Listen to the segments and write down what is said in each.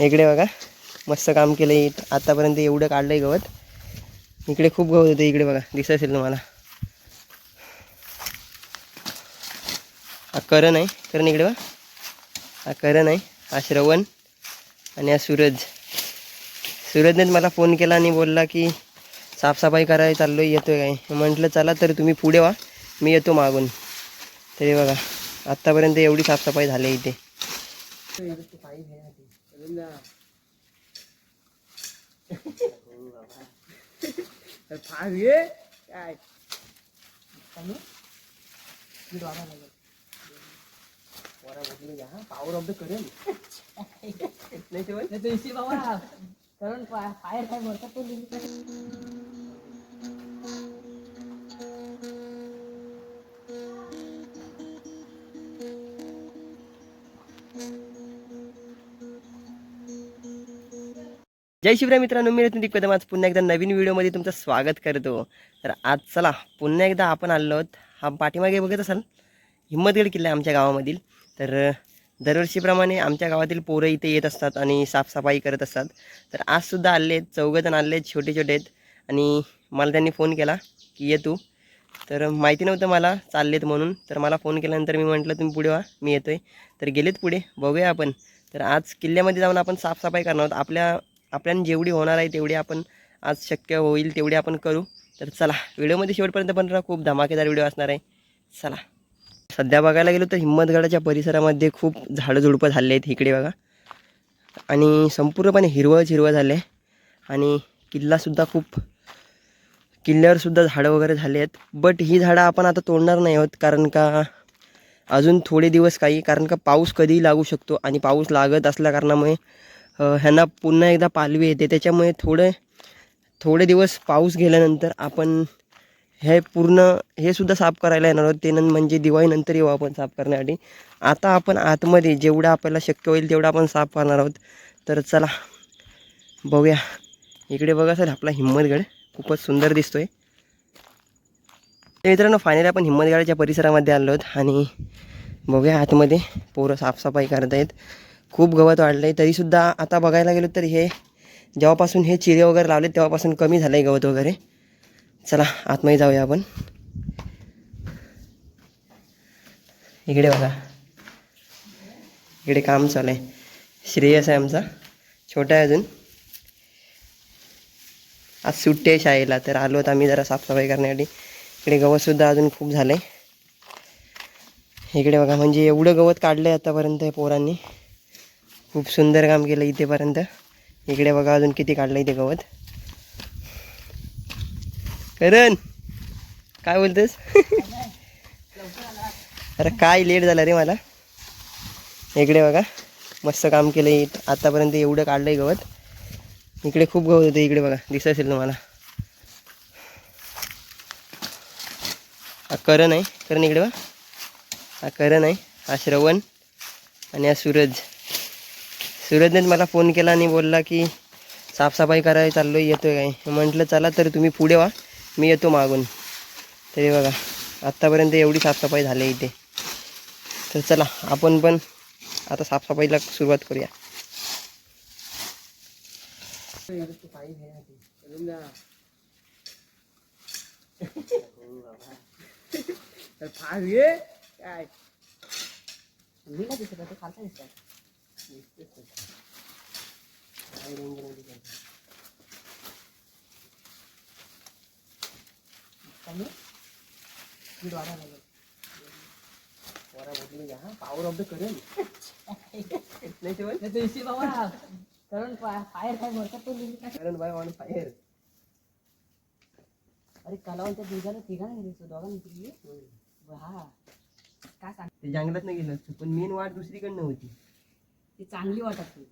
इकडे बघा मस्त काम केलं आहे आत्तापर्यंत एवढं काढलं आहे गवत. इकडे खूप गवत होतं इकडे बघा दिसत असेल तुम्हाला. हा करण आहे. करण इकडे बघा. हा करण आहे हा श्रवण आणि हा सूरज. सूरजनेच मला फोन केला आणि बोलला की साफसफाई करायला चाललो येतो आहे काय म्हटलं चला तर तुम्ही पुढे व्हा मी येतो मागून. तरी बघा आत्तापर्यंत एवढी साफसफाई झाली इथे. आहे इथे पॉवर ऑफ द करेल नाही तेव्हा कारण फायर काय म्हणतात तो जय शिवराय मित्रांनो मी रत्न कदम. आज पुन्हा एकदा नवीन व्हिडिओमध्ये तुमचं स्वागत करतो. तर आज चला पुन्हा एकदा आपण आलो आहोत. हा पाठीमागे बघत असाल हिम्मतगड किल्ला आहे आमच्या गावामधील. तर दरवर्षीप्रमाणे आमच्या गावातील पोरं इथे येत असतात आणि साफसफाई करत असतात. तर आजसुद्धा आले आहेत चौघजण आले आहेत छोटे छोटे आहेत. आणि मला त्यांनी फोन केला की ये तू. तर माहिती नव्हतं मला चाललेत म्हणून. तर मला फोन केल्यानंतर मी म्हटलं तुम्ही पुढे व्हा मी येतोय. तर गेलेत पुढे बघूया आपण. तर आज किल्ल्यामध्ये जाऊन आपण साफसफाई करणार आहोत. आपल्या आपल्याला जेवढी होणार आहे तेवढी आपण आज शक्य होईल तेवढी आपण करू. तर चला व्हिडिओमध्ये शेवटपर्यंत पण राहा खूप धमाकेदार व्हिडिओ असणार आहे. चला. सध्या बघायला गेलो तर हिंमतगडाच्या परिसरामध्ये खूप झाडं झुडपं झाले आहेत इकडे बघा. आणि संपूर्णपणे हिरवंच हिरवं झालं आहे. आणि किल्लासुद्धा खूप किल्ल्यावरसुद्धा झाडं वगैरे झाले आहेत. बट ही झाडं आपण आता तोडणार नाही आहोत कारण का अजून थोडे दिवस काही कारण का पाऊस कधीही लागू शकतो. आणि पाऊस लागत असल्या कारणामुळे ह्यांना पुन्हा एकदा पालवी येते. त्याच्यामुळे थोडे थोडे दिवस पाऊस गेल्यानंतर आपण हे पूर्ण हे सुद्धा साफ करायला येणार आहोत. ते न म्हणजे दिवाळीनंतर येऊ आपण साफ करण्यासाठी. आता आपण आतमध्ये जेवढं आपल्याला शक्य होईल तेवढं आपण साफ करणार आहोत. तर चला बघूया. इकडे बघा सर आपला हिंमतगड खूपच सुंदर दिसतोय. तर मित्रांनो फायनली आपण हिंमतगडाच्या परिसरामध्ये आलो आहोत आणि बघूया आतमध्ये पोरं साफसफाई करत आहेत खूप गवत वाढलं आहे तरीसुद्धा आता बघायला गेलो तर हे जेव्हापासून हे चिरे वगैरे लावले तेव्हापासून कमी झालं आहे गवत वगैरे. चला आतमध्ये जाऊया आपण. इकडे बघा. इकडे काम चालू आहे श्रेयस आहे आमचा. छोटा आहे अजून. आज सुट्टी आहे शाळेला तर आलो होतो आम्ही जरा साफसफाई करण्यासाठी. इकडे गवतसुद्धा अजून खूप झालं आहे इकडे बघा म्हणजे एवढं गवत काढलं आहे आतापर्यंत पोरांनी. खूप सुंदर काम केलं इथेपर्यंत. इकडे बघा अजून किती काढलं इथे गवत. करण काय बोलतोस? अरे काय लेट झाला रे मला. इकडे बघा मस्त काम केलं आहे आतापर्यंत एवढं काढलं आहे गवत. इकडे खूप गवत होतं इकडे बघा दिसत असेल तुम्हाला. हा करण आहे. करण इकडे बघा. हा करण आहे हा श्रवण आणि हा सूरज. सूरजनेच मला फोन केला आणि बोलला की साफसफाई करायला चाललो येतो आहे काय म्हटलं चला तर तुम्ही पुढे व्हा मी येतो मागून. तरी बघा आत्तापर्यंत एवढी साफसफाई झाली इथे. तर चला आपण पण आता साफसफाईला सुरुवात करूया. काय? पावर ऑफ द करेल नाही कारण फायर काय म्हणतात तो काय करण बाय ऑन फायर अरे कलावंच्या दिवसाला ठिकाण गेली दोघांनी हा काय सांग ते जंगलात नाही गेलं पण मेन वाट दुसरीकडनं होती. ती चांगली वाटत होती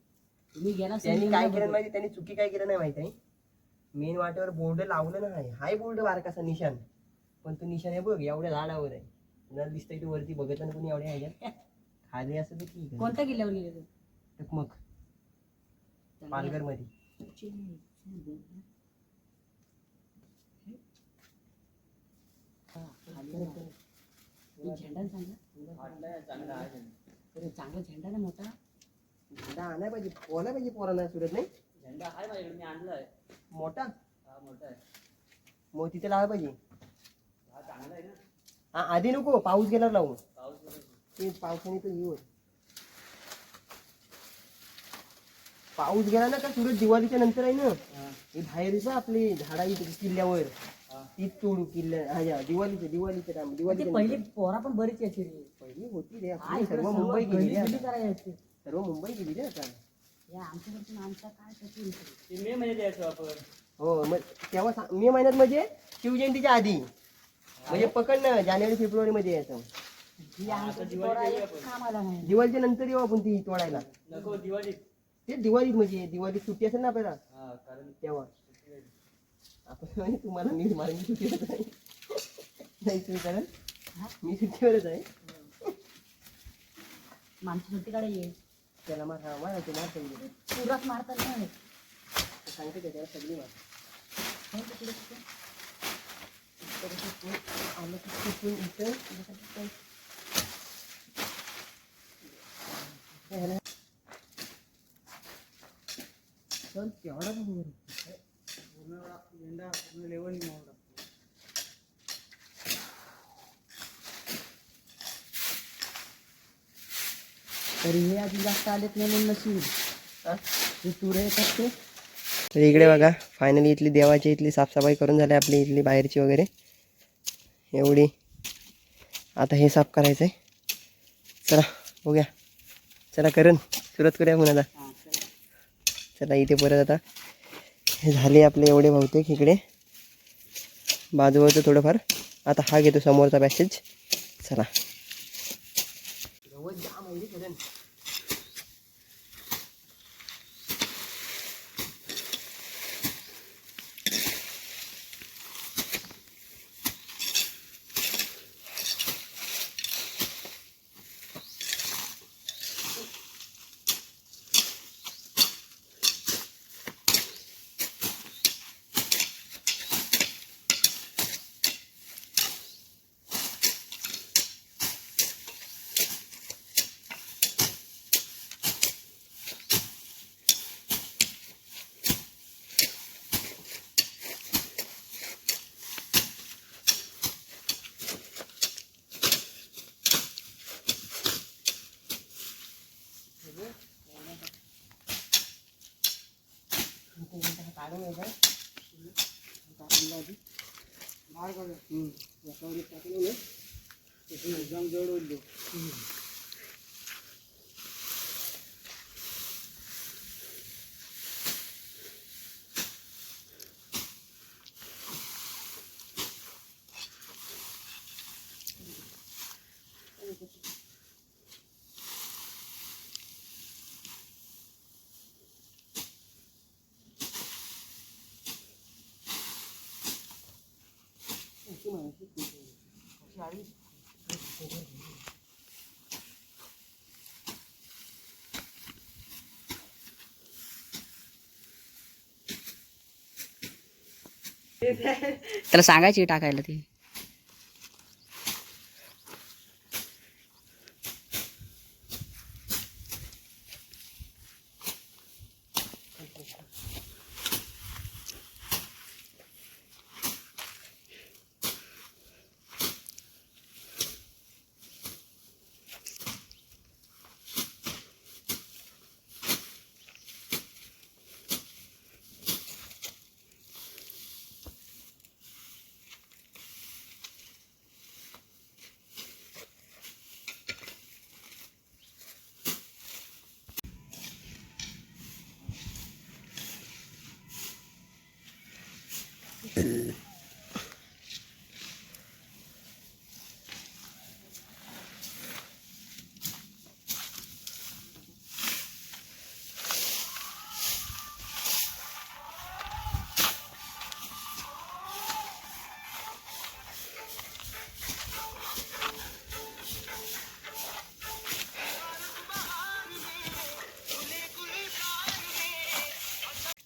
तुम्ही गेला त्यांनी काय केलं माहिती? त्यांनी चुकी काय केलं नाही माहिती आहे? मेन वाटेवर बोर्ड लावलं नाही हाय बोर्ड बारकासा निशाण पण तो निशाण आहे बघ एवढ्या झाडावर आहे. न दिसतंय तू वरती बघत ना कोणी एवढ्या ह्याच्यात. खाली असं तर ठीक आहे. कोणत्या किल्ल्यावर गेले ते? टकमक. पालघरमध्ये झेंडा अरे चांगला झेंडा ना मोठा. झेंडा आणाय पाहिजे पोहायला पाहिजे पोरांना सुरत नाही झेंडा आहे माझ्याकडे मी आणलाय मोठा हा मोठा आहे मग तिथे लावायला पाहिजे हा चांगला आहे ना हा आधी नको पाऊस गेल्यावर लावू पाऊस. ते पावसाने तर येऊ पाऊस गेला ना का सुरत दिवाळीच्या नंतर आहे ना हा, बाहेर येतं आपली झाडा इथे किल्ल्यावर. तीच तोडू किल्ल्या ज्या दिवाळीच्या दिवाळीच्या टाइम ते दिवाळीच्या पहिली. पोरा पण बरीच यायची रे पहिली होती रे आपली सर्व मुंबई गली- गेली सर्व मुंबई गेली रे आता. या आमच्याकडे पण आमचा काय त्याची ते मे महिन्यात यायचो आपण. हो मग तेव्हा सा- मे महिन्यात म्हणजे शिवजयंतीच्या आधी. म्हणजे पकडणं जानेवारी फेब्रुवारी मध्ये यायचं. ही आमच्याची पोरं एक कामाला नाही. दिवाळीच्या नंतर येऊ आपण ती तोडायला. नको दिवाळीत. ते दिवाळीत म्हणजे दिवाळीत सुट्टी असेल ना आपल्याला? हा कारण तेव्हा. आपण म्हणजे तुम्हाला मी मला मी सुट्टीवरच आहे नाही तुम्ही कारण हा? मी सुट्टीवरच आहे. माणसं सुट्टीकडे ये. त्याला मार हा मार ते मार सगळी पुरात मारतात नाही सांगते का त्याला सगळी मार. नाही आलं की इथं. काय ह्याला- चल केवढा तरी हे आधी जास्त आलेत नाही म्हणून नशीब तुरे इकडे बघा फायनली इथली देवाची इथली साफसफाई करून झाली आपली इथली बाहेरची वगैरे. एवढी. आता हे साफ करायचं आहे चला बघूया. चला करण सुरुवात करूया म्हणून आता. चला. चला इथे परत आता. हे झाले आपले एवढे बहुतेक इकडे. बाजूवरचं थोडंफार. आता हा घेतो समोरचा पॅसेज चला. काढून घ्यायचं काढून आधी त्याला सांगायची टाकायला ती.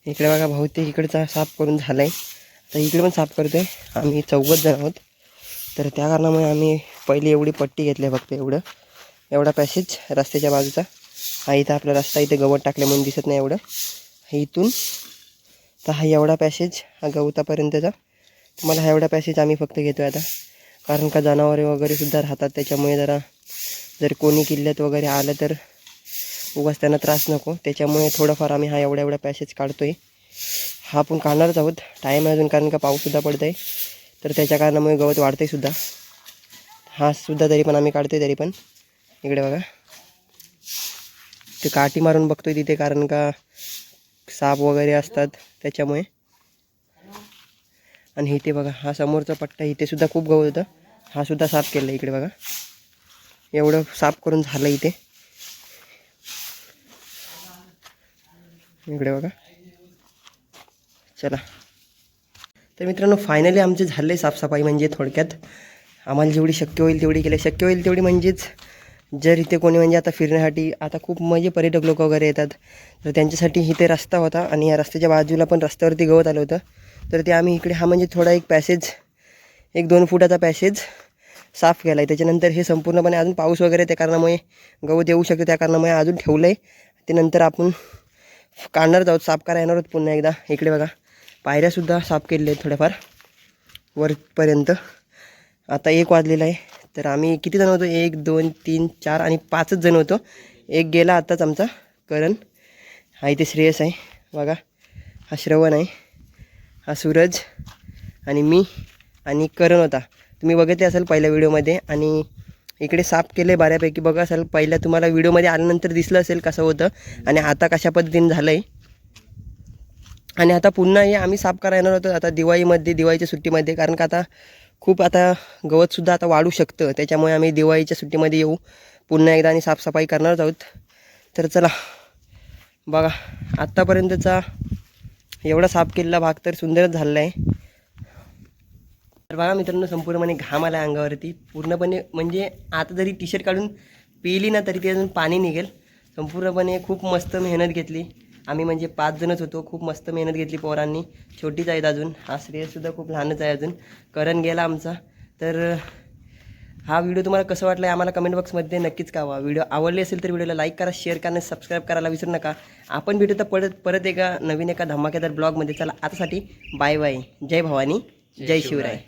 इकडे बघा बहुतेक इकडचा साफ करून झालाय. तर इकडे पण साफ करतोय. आम्ही चौघच जण आहोत. तर त्या कारणामुळे आम्ही पहिली एवढी पट्टी घेतली आहे फक्त एवढं. एवढा पॅसेज रस्त्याच्या बाजूचा. हा इथं आपला रस्ता इथे गवत टाकले म्हणून दिसत नाही एवढं. इथून. तर हा एवढा पॅसेज हा गवतापर्यंतचा. तुम्हाला हा एवढा पॅसेज आम्ही फक्त घेतो आहे आता. कारण का जनावरे वगैरे सुद्धा राहतात. त्याच्यामुळे जरा जर कोणी किल्ल्यात वगैरे आलं तर उगाच त्यांना त्रास नको. त्याच्यामुळे थोडंफार आम्ही हा एवढ्या एवढा पॅसेज काढतो आहे हा आपण काढणारच आहोत. टाईम आहे अजून कारण का पाऊससुद्धा पडत आहे तर त्याच्या कारणामुळे गवत वाढतं सुद्धा. हा सुद्धा तरी पण आम्ही काढतोय तरी पण. इकडे बघा. ते काठी मारून बघतोय तिथे कारण का साप वगैरे असतात त्याच्यामुळे. आणि इथे बघा हा समोरचा पट्टा इथे सुद्धा खूप गवत होतं. हा सुद्धा साफ केलं इकडे बघा. एवढं साफ करून झालं इथे. इकडे बघा. चला. तर मित्रांनो फायनली आमचे झाले साफसफाई म्हणजे थोडक्यात. आम्हाला जेवढी शक्य होईल तेवढी केली. शक्य होईल तेवढी म्हणजेच जर इथे कोणी म्हणजे आता फिरण्यासाठी आता खूप म्हणजे पर्यटक लोक वगैरे येतात. तर त्यांच्यासाठी इथे रस्ता होता आणि या रस्त्याच्या बाजूला पण रस्त्यावरती गवत आलं होतं. तर ते आम्ही इकडे हा म्हणजे थोडा एक पॅसेज एक दोन फुटाचा पॅसेज साफ केला आहे त्याच्यानंतर हे संपूर्णपणे अजून पाऊस वगैरे त्या कारणामुळे गवत येऊ शकतं त्या कारणामुळे अजून ठेवलं आहे ते नंतर आपण काढणारच आहोत साफ करा येणार आहोत पुन्हा एकदा. इकडे बघा पायऱ्यासुद्धा साफ केलेल्या आहेत थोड्याफार. वरपर्यंत. आता एक वाजलेला आहे. तर आम्ही किती जण होतो? एक दोन तीन चार आणि पाचच जण होतो. एक गेला आत्ताच आमचा करण. हा इथे श्रेयस आहे. बघा हा श्रवण आहे. हा सूरज आणि मी आणि करण होता. तुम्ही बघितले असाल पहिल्या व्हिडिओमध्ये आणि इकडे साफ केले बऱ्यापैकी. बघा असेल पहिल्या तुम्हाला व्हिडिओमध्ये आल्यानंतर दिसलं असेल कसं होतं. आणि आता कशा पद्धतीने झालं आहे आणि आता पुन्हा हे आम्ही साफ करायला येणार होतो आता दिवाळीमध्ये दिवाळीच्या सुट्टीमध्ये. कारण का आता खूप आता गवतसुद्धा आता वाढू शकतं. त्याच्यामुळे आम्ही दिवाळीच्या सुट्टीमध्ये येऊ. पुन्हा एकदा आणि साफसफाई करणारच आहोत. तर चला बघा. आत्तापर्यंतचा एवढा साफ केलेला भाग तर सुंदरच झालेला आहे. तर बघा मित्रांनो संपूर्णपणे घाम आला अंगावरती. पूर्णपणे म्हणजे आता जरी टी शर्ट काढून पिली ना तरी ते अजून पाणी निघेल. संपूर्णपणे खूप मस्त मेहनत घेतली. आम्ही म्हणजे पाच जणच होतो. खूप मस्त मेहनत घेतली पोरांनी. छोटीच आहेत अजून. हा श्रेयससुद्धा खूप लहानच आहे अजून. करण गेला आमचा. तर हा व्हिडिओ तुम्हाला कसं वाटला आहे आम्हाला कमेंट बॉक्समध्ये नक्कीच कळवा. व्हिडिओ आवडले असेल तर व्हिडिओला लाईक करा शेअर करा आणि सबस्क्राईब करायला विसरू नका. आपण भेटू तर परत परत एका नवीन एका धमाकेदार ब्लॉगमध्ये चला आतासाठी बाय बाय जय भवानी. जय शिवराय.